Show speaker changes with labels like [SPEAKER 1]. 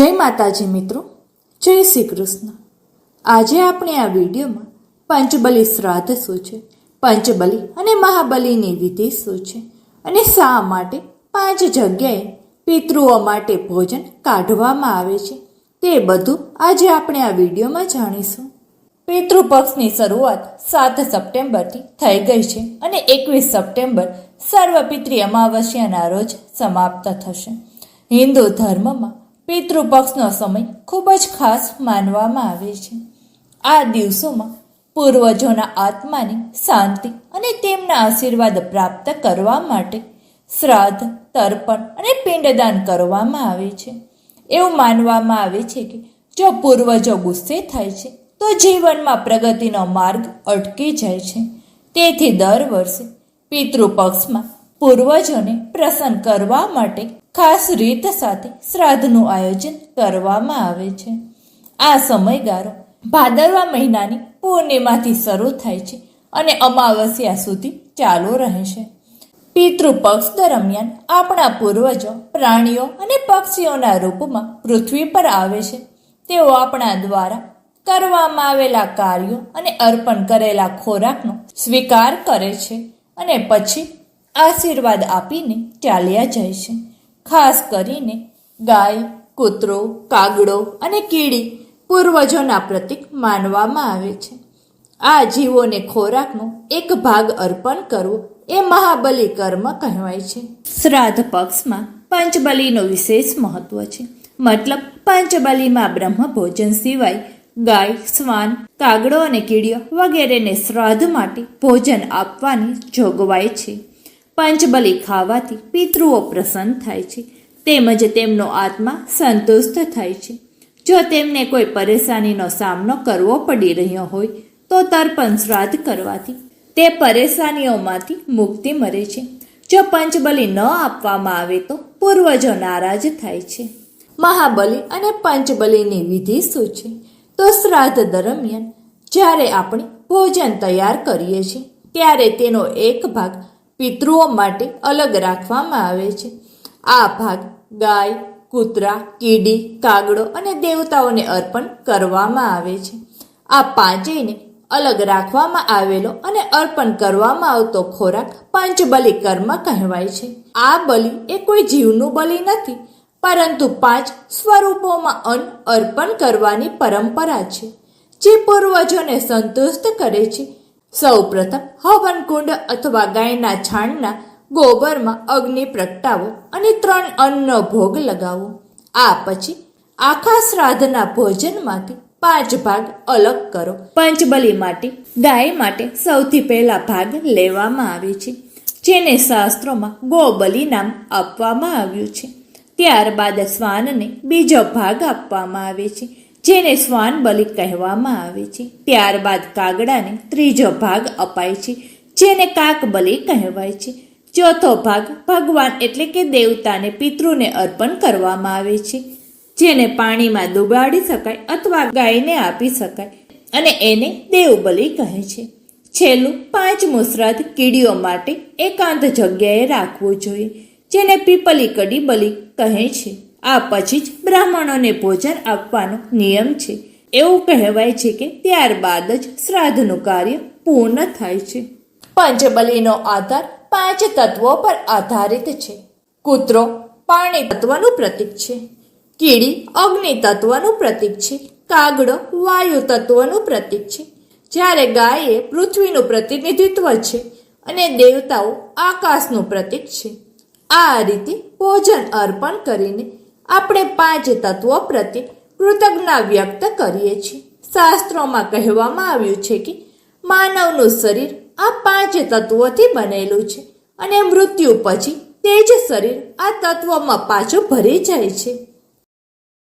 [SPEAKER 1] જય માતાજી મિત્રો, જય શ્રી કૃષ્ણ. આજે આપણે આ વિડીયોમાં પંચબલી શ્રાદ્ધ શું છે, પંચબલી અને મહાબલીની વિધિ શું છે અને શા માટે પાંચ જગ્યાએ પિતૃઓ માટે ભોજન કાઢવામાં આવે છે તે બધું આજે આપણે આ વિડીયોમાં જાણીશું. પિતૃપક્ષની શરૂઆત સાત સપ્ટેમ્બરથી થઈ ગઈ છે અને એકવીસ સપ્ટેમ્બર સર્વપિતૃ અમાવસ્યાના રોજ સમાપ્ત થશે. હિન્દુ ધર્મમાં પિતૃપક્ષનો સમય ખૂબ જ ખાસ માનવામાં આવે છે. આ દિવસોમાં પૂર્વજોના આત્માની શાંતિ અને તેમના આશીર્વાદ પ્રાપ્ત કરવા માટે શ્રાદ્ધ, તર્પણ અને પિંડદાન કરવામાં આવે છે. એવું માનવામાં આવે છે કે જો પૂર્વજો ગુસ્સે થાય છે, તો જીવનમાં પ્રગતિનો માર્ગ અટકી જાય છે. તેથી દર વર્ષે પિતૃપક્ષમાં પૂર્વજોને પ્રસન્ન કરવા માટે ખાસ રીત સાથે શ્રાદ્ધનું આયોજન કરવામાં આવે છે. આ સમયગાળો ભાદરવા મહિનાની પૂર્ણિમાથી શરૂ થાય છે અને અમાવસ્યા સુધી ચાલુ રહે છે પિતૃપક્ષ દરમિયાન આપણા પૂર્વજો, પ્રાણીઓ અને પક્ષીઓના રૂપમાં પૃથ્વી પર આવે છે. તેઓ આપણા દ્વારા કરવામાં આવેલા કાર્યો અને અર્પણ કરેલા ખોરાકનો સ્વીકાર કરે છે અને પછી આશીર્વાદ આપીને ચાલ્યા જાય છે. ખાસ કરીને ગાય, કૂતરો, કાગડો અને કીડી પૂર્વજોના પ્રતીક માનવામાં આવે છે. આ જીવોને ખોરાકનો એક ભાગ અર્પણ કરવો એ મહાબલી કર્મ કહેવાય છે. શ્રાદ્ધ પક્ષમાં પંચબલીનો વિશેષ મહત્વ છે. મતલબ પંચબલીમાં બ્રહ્મ ભોજન સિવાય ગાય, શ્વાન, કાગડો અને કીડીઓ વગેરેને શ્રાદ્ધ માટે ભોજન આપવાની જોગવાઈ છે. પંચબલી ખાવાથી પિતૃઓ પ્રસન્ન થાય છે, તેમજ તેમનો આત્મા સંતુષ્ટ થાય છે. જો તેમને કોઈ પરેશાનીનો સામનો કરવો પડી રહ્યો હોય, તો તર્પણ શ્રાદ્ધ કરવાથી તે પરેશાનીઓમાંથી મુક્તિ મળે છે. જો પંચબલી ન આપવામાં આવે તો પૂર્વજો નારાજ થાય છે. મહાબલી અને પંચબલીની વિધિ શું છે? તો શ્રાદ્ધ દરમિયાન જ્યારે આપણે ભોજન તૈયાર કરીએ છીએ, ત્યારે તેનો એક ભાગ પિતૃઓ માટે અલગ રાખવામાં આવે છે. આ ભાગ ગાય, કૂતરા, કીડી, કાગડો અને દેવતાઓને અર્પણ કરવામાં આવે છે. આ પાંચેયને અલગ રાખવામાં આવેલો અને અર્પણ કરવામાં આવતો ખોરાક પંચબલી કર્મ કહેવાય છે. આ બલિ એ કોઈ જીવનું બલિ નથી, પરંતુ પાંચ સ્વરૂપોમાં અન્ન અર્પણ કરવાની પરંપરા છે, જે પૂર્વજોને સંતુષ્ટ કરે છે સૌ પ્રથમ હવન કુંડ અથવા ગાયના છાણના ગોબરમાં અગ્નિ પ્રગટાવો અને ત્રણ અન્નનો ભોગ લગાવો. આ પછી આખા શ્રાદ્ધના ભોજનમાંથી પાંચ ભાગ અલગ કરો. પંચબલી માટે, ગાય માટે સૌથી પહેલા ભાગ લેવામાં આવે છે, જેને શાસ્ત્રોમાં ગોબલી નામ આપવામાં આવ્યું છે. ત્યારબાદ શ્વાનને બીજો ભાગ આપવામાં આવે છે. જેને શ્વાન બલિ કહેવામાં આવે છે. ત્યારબાદ કાગડાને ત્રીજો ભાગ અપાય છે, જેને કાક બલિ કહેવાય છે. ચોથો ભાગ ભગવાન એટલે કે દેવતાને પિતૃને અર્પણ કરવામાં આવે છે, જેને પાણીમાં ડુબાડી શકાય અથવા ગાયને આપી શકાય અને એને દેવબલિ કહે છે. છેલ્લું પાંચમું શ્રાદ્ધ કીડીઓ માટે એકાંત જગ્યાએ રાખવું જોઈએ, જેને પીપલી કડી બલિ કહે છે. આ પછી જ બ્રાહ્મણોને ભોજન આપવાનો નિયમ છે. એવું કહેવાય છે કે ત્યારબાદ જ શ્રાદ્ધનું કાર્ય પૂર્ણ થાય છે. પંચબલીનો આધાર પાંચ તત્વો પર આધારિત છે. કૂતરો પાણી તત્વનું પ્રતીક છે. કીડી અગ્નિ તત્વનું પ્રતીક છે. કાગડો વાયુ તત્વનું પ્રતીક છે. જ્યારે ગાય પૃથ્વીનું પ્રતિનિધિત્વ છે અને દેવતાઓ આકાશનું પ્રતીક છે. આ રીતે ભોજન અર્પણ કરીને આપણે પાંચ તત્વો પ્રત્યે કૃતજ્ઞતા વ્યક્ત કરીએ છીએ. શાસ્ત્રોમાં કહેવામાં આવ્યું છે કે માનવનું શરીર આ પાંચ તત્વોથી બનેલું છે અને મૃત્યુ પછી તે જ શરીર આ તત્વોમાં પાછું ભરી જાય છે.